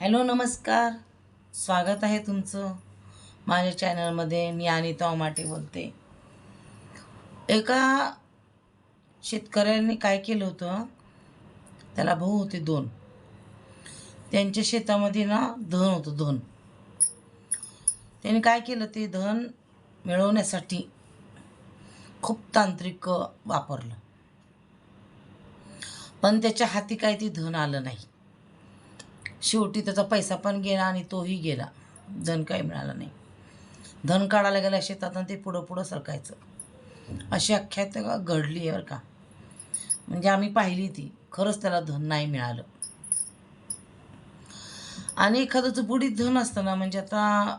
Hello नमस्कार. स्वागत आहे तुमचं. माझ्या चॅनलमध्ये मी अनिता उमाटे बोलते. एका शेतकऱ्याने काय केलं होतं? त्याला भाऊ होते दोन. त्यांच्या शेतामध्ये ना धन होतं धन. त्याने काय केलं? ते धन मिळवण्यासाठी खूप तांत्रिक वापरलं. पण त्याच्या हाती काय ते धन आलं नाही. शेवटी त्याचा पैसा पण गेला आणि तोही गेला. धन काही मिळालं नाही. धन काढायला गेल्या शेतात आणि ते पुढं पुढं सरकायचं. अशी आख्यात घडली आहे बरं का. म्हणजे आम्ही पाहिली ती. खरंच त्याला धन नाही मिळालं. आणि एखादं बुडीत धन असतं ना म्हणजे आता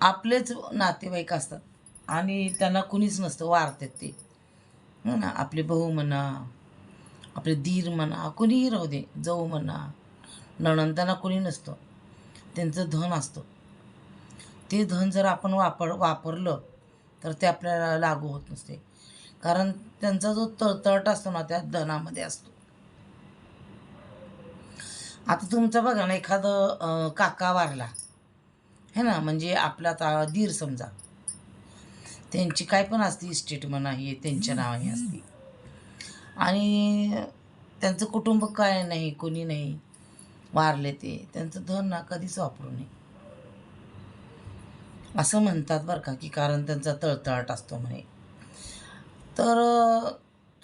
आपलेच नातेवाईक असतात. आणि त्यांना कुणीच नसतं वारतात ते. हो ना आपले भाऊ म्हणा आपले धीर म्हणा कुणीही राहू दे जाऊ म्हणा. नणंदांना कोणी नसतं. त्यांचं धन असतं. ते धन जर आपण वापर वापरलं तर ते आपल्याला लागू होत नसते. कारण त्यांचा जो तळतळट असतो ना त्या धनामध्ये असतो. आता तुमचं बघा ना एखादं काका वारला. है ना? म्हणजे आपला आता धीर समजा. त्यांची काय पण असते इस्टेट म्हणा हे त्यांच्या नावाने असते. आणि त्यांचं कुटुंब काय नाही कोणी नाही. वारले ते त्यांचं धन ना कधीच वापरू नये. असं म्हणतात बरं का की कारण त्यांचा तळतळाट असतो म्हणे. तर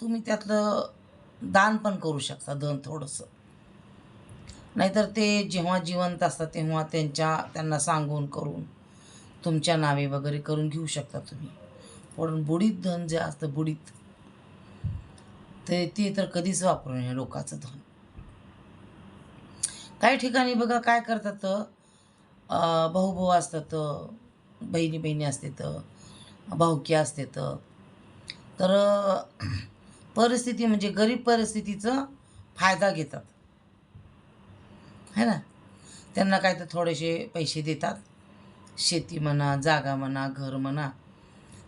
तुम्ही त्यातलं दान पण करू शकता धन थोडंसं. नाहीतर ते जेव्हा जिवंत असतात तेव्हा त्यांच्या त्यांना सांगून करून तुमच्या नावे वगैरे करून घेऊ शकता तुम्ही. पण बुडीत धन जे असतं बुडीत ते ते तर कधीच वापरू नये लोकांचं धन. काही ठिकाणी बघा काय करतात भाऊ भाऊ असतात बहिणी बहिणी असते भाऊकी असते तर. परिस्थिती म्हणजे गरीब परिस्थितीचं फायदा घेतात. है ना? त्यांना काय तर थोडेसे पैसे देतात. शेती म्हणा जागा म्हणा घर म्हणा.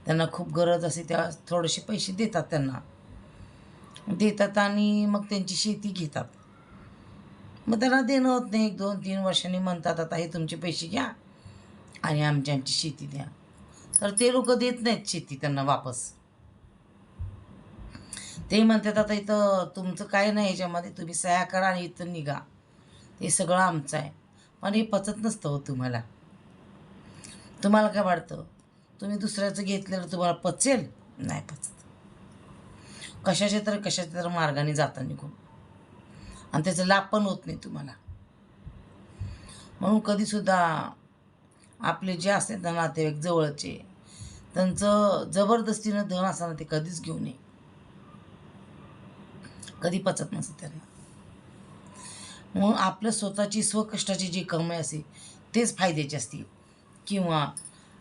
त्यांना खूप गरज असते त्या थोडेसे पैसे देतात त्यांना. देतात आणि मग त्यांची शेती घेतात. मग त्यांना देणं होत नाही. एक दोन तीन वर्षांनी म्हणतात आता हे तुमचे पैसे घ्या आणि आमची आमची शेती द्या. तर ते लोक देत नाहीत शेती त्यांना वापस. ते म्हणतात आता इथं तुमचं काय नाही याच्यामध्ये तुम्ही सया करा आणि इथं निघा. ते सगळं आमचं आहे. पण हे पचत नसतं हो तुम्हाला. तुम्हाला काय वाटतं? तुम्ही दुसऱ्याचं घेतलेलं तुम्हाला पचेल? नाही पचत. कशाच्या तर कशाच्या तर मार्गाने जाता निघून. आणि त्याचा लाभ पण होत नाही तुम्हाला. म्हणून कधीसुद्धा आपले जे असतात ना नातेवाईक जवळचे त्यांचं जबरदस्तीनं धन असताना ते कधीच घेऊ नये. कधी पचत नसतं त्यांना म्हणून आपलं स्वतःची स्वकष्टाची जी कमाई असते तेच फायद्याची असते. किंवा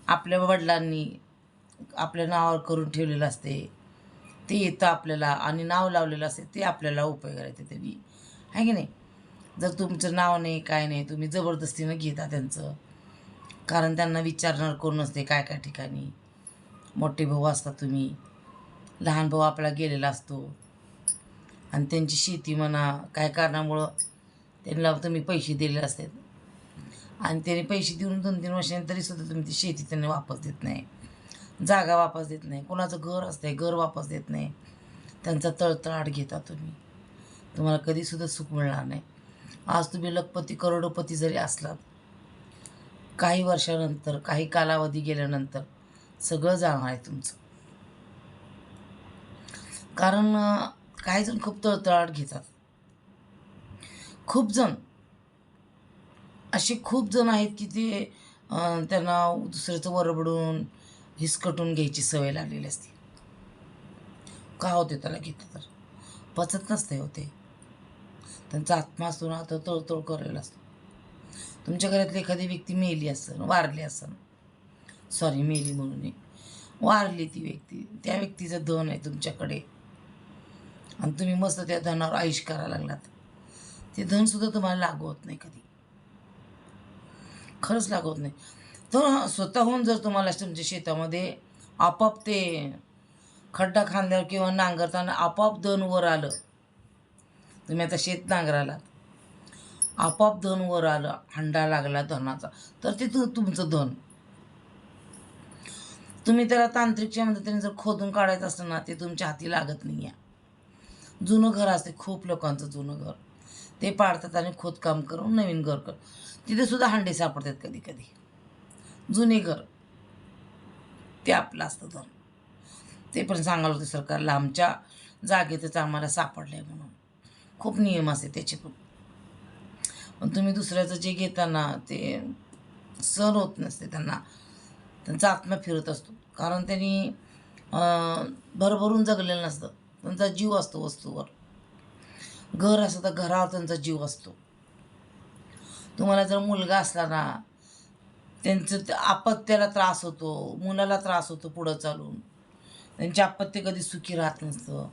आपल्या वडिलांनी आपल्या नावावर करून ठेवलेलं असते ते येतं आपल्याला आणि नाव लावलेलं असते ते आपल्याला उपयोगाला येते तरी आहे की नाही? जर तुमचं नाव नाही काय नाही तुम्ही जबरदस्तीनं घेता त्यांचं. कारण त्यांना विचारणार कोण नसते काय काय ठिकाणी? मोठे भाऊ असता तुम्ही. लहान भाऊ आपला गेलेला असतो. आणि त्यांची शेती म्हणा काय कारणामुळं त्यांना तुम्ही पैसे दिलेले असतात. आणि त्याने पैसे देऊन दोन तीन वर्षांनी तरीसुद्धा तुम्ही ती शेती त्यांना वापस देत नाही. जागा वापस देत नाही. कोणाचं घर असतंय घर वापस देत नाही. त्यांचा तळतळाट घेता तुम्ही. तुम्हाला कधीसुद्धा सुख मिळणार नाही. आज तुम्ही लखपती करोडोपती जरी असलात काही वर्षानंतर काही कालावधी गेल्यानंतर सगळं जाणार आहे तुमचं. कारण काही जण खूप तळतळाट घेतात. खूप जण. असे खूप जण आहेत की ते त्यांना दुसऱ्याचं वरबडून हिसकटून घ्यायची सवय लागलेली असते. का होते त्याला घेतलं तर? पचत नसते होते त्यांचा आत्मा असतो ना तो तळतळ करेल असतो. तुमच्या घरातली एखादी व्यक्ती मेली असन वारली असन सॉरी मेली म्हणून वारली ती व्यक्ती त्या व्यक्तीचं धन आहे तुमच्याकडे. आणि तुम्ही मस्त त्या धनावर आयुष करायला लागलात. ते धनसुद्धा तुम्हाला लागू होत नाही कधी. खरंच लागू होत नाही. तर स्वतःहून जर तुम्हाला तुमच्या शेतामध्ये आपोआप ते खड्डा खांद्यावर किंवा नांगरताना आपोआप धन वर आलं तुम्ही आता शेत नांगरालात आपोआप धन वर आलं हंडा लागला धनाचा. तर ते तु तुमचं धन. तुम्ही त्याला तांत्रिकच्या मदतीने जर खोदून काढायचं असतं ना ते तुमच्या हाती लागत नाही आहे जुनं घर असते खूप लोकांचं जुनं घर. ते पाडतात आणि खोदकाम करून नवीन घर कर. तिथे सुद्धा हंडे सापडतात कधी कधी जुने घर. ते आपलं असतं धन. ते पण सांगायला होते सरकारला आमच्या जागेतच आम्हाला सापडलं आहे म्हणून. खूप नियम असते त्याचे खूप पण तुम्ही दुसऱ्याचं जे घेताना ते सहन होत नसते त्यांना. त्यांचा आत्मा फिरत असतो. कारण त्यांनी भरभरून जगलेलं नसतं. त्यांचा जीव असतो वस्तूवर. घर असतं तर घरावर त्यांचा जीव असतो. तुम्हाला जर मुलगा असला ना त्यांचं आपत्त्याला त्रास होतो मुलाला त्रास होतो पुढं चालून. त्यांची आपत्ती कधी सुखी राहत नसतं.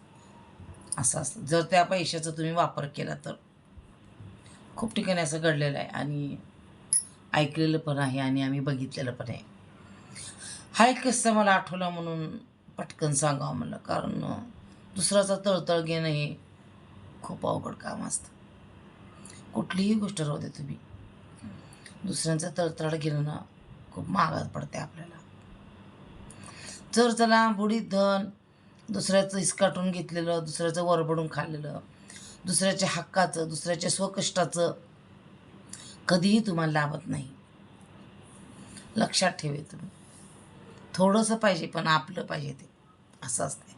असं असतं. जर त्या पैशाचा तुम्ही वापर केला तर. खूप ठिकाणी असं घडलेलं आहे आणि ऐकलेलं पण आहे आणि आम्ही बघितलेलं पण आहे. हा एक किस्सा मला आठवला म्हणून पटकन सांगावं म्हणलं. कारण दुसऱ्याचा तळतळ घेणं हे खूप अवघड काम असतं. कुठलीही गोष्ट राहू दे तुम्ही. दुसऱ्यांचा तळतळ घेणं ना खूप महागात पडते आपल्याला. जर चला बुडीत धन दुसऱ्याचं इसकाटून घेतलेलं दुसऱ्याचं वरबडून खाल्लेलं दुसऱ्याच्या हक्काचं दुसऱ्याच्या स्वकष्टाचं कधीही तुम्हाला लाभत नाही. लक्षात ठेवे तुम्ही. थोडंसं पाहिजे पण आपलं पाहिजे ते. असं असते